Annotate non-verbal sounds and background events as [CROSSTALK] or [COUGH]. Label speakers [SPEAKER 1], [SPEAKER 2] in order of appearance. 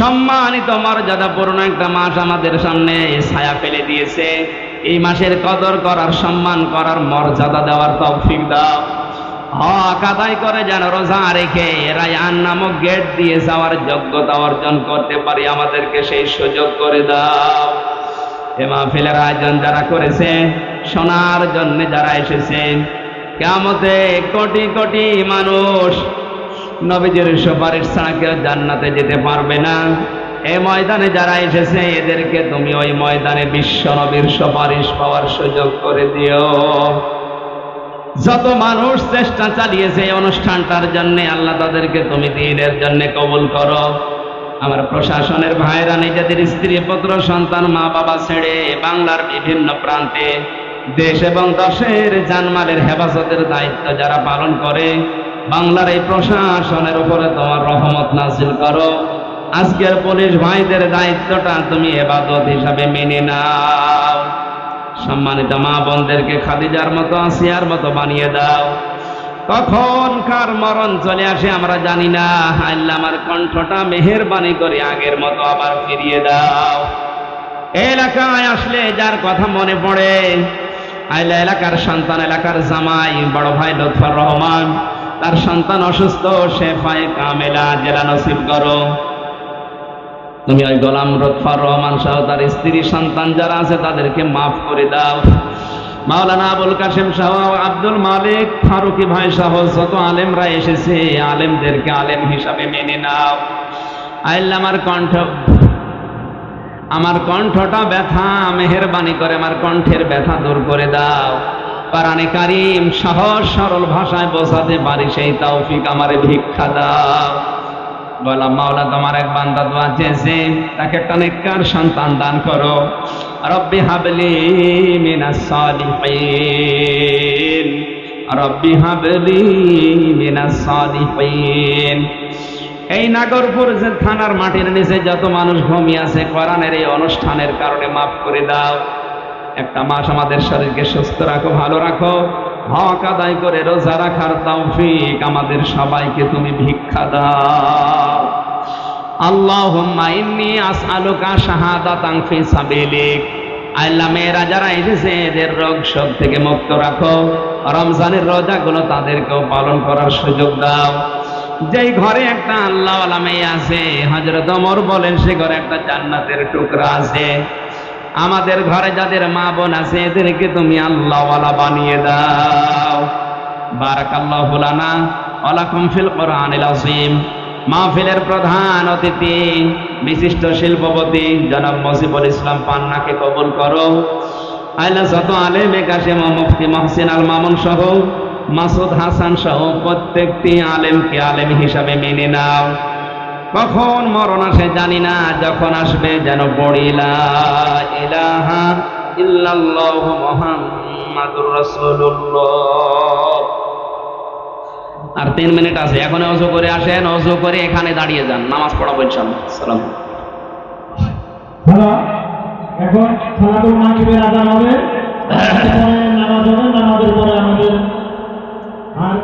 [SPEAKER 1] সম্মানিত মর্যাদাপূর্ণ একটা মাস আমাদের সামনে ছায়া ফেলে দিয়েছে। এই মাসের কদর করার, সম্মান করার মর্যাদা দেওয়ার তৌফিক দাও। হক করে যেন রোজা রেখে রায়ান নামক গেট দিয়ে যাওয়ার যোগ্যতা অর্জন করতে পারি, আমাদেরকে সেই সুযোগ করে দাও। এ মাহফিলের আয়োজন যারা করেছে, শোনার জন্য যারা এসেছেন কেমতে কোটি কোটি মানুষ নবীজির সুপারিশ ছাড়া কেউ জান্নাতে যেতে পারবে না। এই ময়দানে যারা এসেছে, এদেরকে তুমি ওই ময়দানে বিশ্ব নবীর সুপারিশ পাওয়ার সুযোগ করে দিও। যত মানুষ চেষ্টা চালিয়েছে এই অনুষ্ঠানটার জন্য, আল্লাহ তাদেরকে তুমি দিনের জন্য কবুল করো। আমার প্রশাসনের ভাইরা, নিজেদের স্ত্রী, পুত্র, সন্তান মা বাবা ছেড়ে বাংলার বিভিন্ন প্রান্তে, দেশ এবং দশের জানমালের হেফাজতের দায়িত্ব যারা পালন করে বাংলার এই প্রশাসনের উপরে তোমার রহমত নাজিল করো। আজকের পুলিশ ভাইদের দায়িত্বটা তুমি এবাদত হিসাবে মেনে নাও। সম্মানিত মা বোনদেরকে খাদিজার মতো, আসিয়ার মতো বানিয়ে দাও। কখন কার মরণ চলে আসে আমরা জানি না। আল্লাহ আমার কণ্ঠটা মেহেরবানি করে আগের মতো আবার ফিরিয়ে দাও। এলাকায় আসলে যার কথা মনে পড়ে আইলা এলাকার সন্তান, এলাকার জামাই, বড় ভাই লুৎফর রহমান তার সন্তান অসুস্থ শেফায় কামেলা, জেলা নসিব করো। তুমি ওই গোলাম রতফার রহমান সহ তার স্ত্রী, সন্তান যারা আছে তাদেরকে মাফ করে দাও। মাওলানা আবুল কাসেম সহ আব্দুল মালিক ফারুকি ভাই সহ যত আলেমরা এসেছে, আলেমদেরকে আলেম হিসাবে মেনে নাও। আইল আমার কণ্ঠ, আমার কণ্ঠটা ব্যথা, মেহেরবানি করে আমার কণ্ঠের ব্যথা দূর করে দাও। পারানে কারিম, সহজ সরল ভাষায় বোঝাতে পারি সেই তৌফিক আমারে ভিক্ষা দাও। বললাম, মাওলা, তোমার এক বান্দা দোয়া চেয়েছে, তাকে একটা নেককার সন্তান দান করো। রব্বি হাবলি মিনাস সালিহিন। রব্বি হাবলি মিনাস সালিহিন। এই নাগরপুর যে থানার মাটির নিচে যত মানুষ ঘুমিয়ে আছে, কোরআনের এই অনুষ্ঠানের কারণে মাফ করে দাও। একটা মাস আমাদের শরীরকে সুস্থ রাখো, ভালো রাখো। হক আদায় করে রোজা রাখার তৌফিক আমাদের সবাইকে তুমি ভিক্ষা দাও। আল্লাহুম্মা আল্লাহ এসেছে, এদের রোগ থেকে মুক্ত রাখো। রমজানের রোজাগুলো তাদেরকেও পালন করার সুযোগ দাও। যেই ঘরে একটা আল্লাহওয়ালা মেয়ে আছে হজরত অমর বলেন, সে ঘরে একটা জান্নাতের টুকরা আছে। আমাদের ঘরে যাদের মা বোন আছে, এদেরকে তুমি আল্লাহওয়ালা বানিয়ে দাও। বারাকাল্লাহ ফুলানা ওয়ালাকুম ফিল কোরআনিল আজিম মাহফিলের প্রধান অতিথি, বিশিষ্ট শিল্পপতি জনাব মজিবুল ইসলাম পান্নাকে কবুল করো। আইলা যত আলেমে কাশেম মুফতি মহসিন আল মামুন সহ মাসুদ হাসান সহ প্রত্যেকটি আলেমকে আলেম হিসাবে মেনে নাও। কখন মরণ আসে জানি না যখন আসবে যেন ইলাহা ইল্লাল্লাহ মুহাম্মাদুর রাসূলুল্লাহ। আর তিন মিনিট আছে এখন অজু করে আসেন অজু করে এখানে দাঁড়িয়ে যান নামাজ পড়াবো ইনশাল্লাহ সালাম।
[SPEAKER 2] এখন সালাতুল মাগরিবের আজান হবে। [LAUGHS] নামাজ হবে নামাজের পরে আমাদের আর